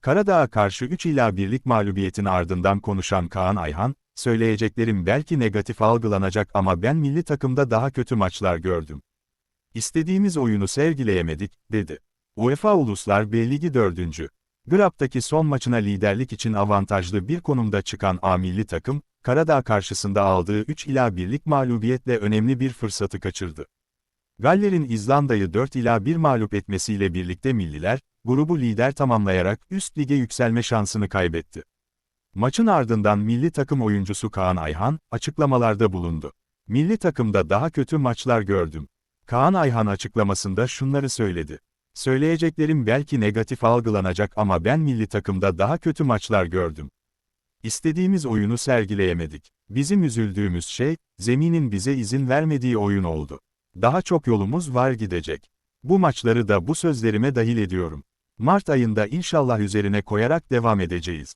Karadağ'a karşı 3 ila birlik mağlubiyetin ardından konuşan Kaan Ayhan, söyleyeceklerim belki negatif algılanacak ama ben milli takımda daha kötü maçlar gördüm. İstediğimiz oyunu sergileyemedik, dedi. UEFA Uluslar B Ligi 4. Grap'taki son maçına liderlik için avantajlı bir konumda çıkan A milli takım, Karadağ karşısında aldığı 3 ila birlik mağlubiyetle önemli bir fırsatı kaçırdı. Galler'in İzlanda'yı 4 ila 1 mağlup etmesiyle birlikte milliler, grubu lider tamamlayarak üst lige yükselme şansını kaybetti. Maçın ardından milli takım oyuncusu Kaan Ayhan, açıklamalarda bulundu. Milli takımda daha kötü maçlar gördüm. Kaan Ayhan açıklamasında şunları söyledi. Söyleyeceklerim belki negatif algılanacak ama ben milli takımda daha kötü maçlar gördüm. İstediğimiz oyunu sergileyemedik. Bizim üzüldüğümüz şey, zeminin bize izin vermediği oyun oldu. Daha çok yolumuz var gidecek. Bu maçları da bu sözlerime dahil ediyorum. Mart ayında inşallah üzerine koyarak devam edeceğiz.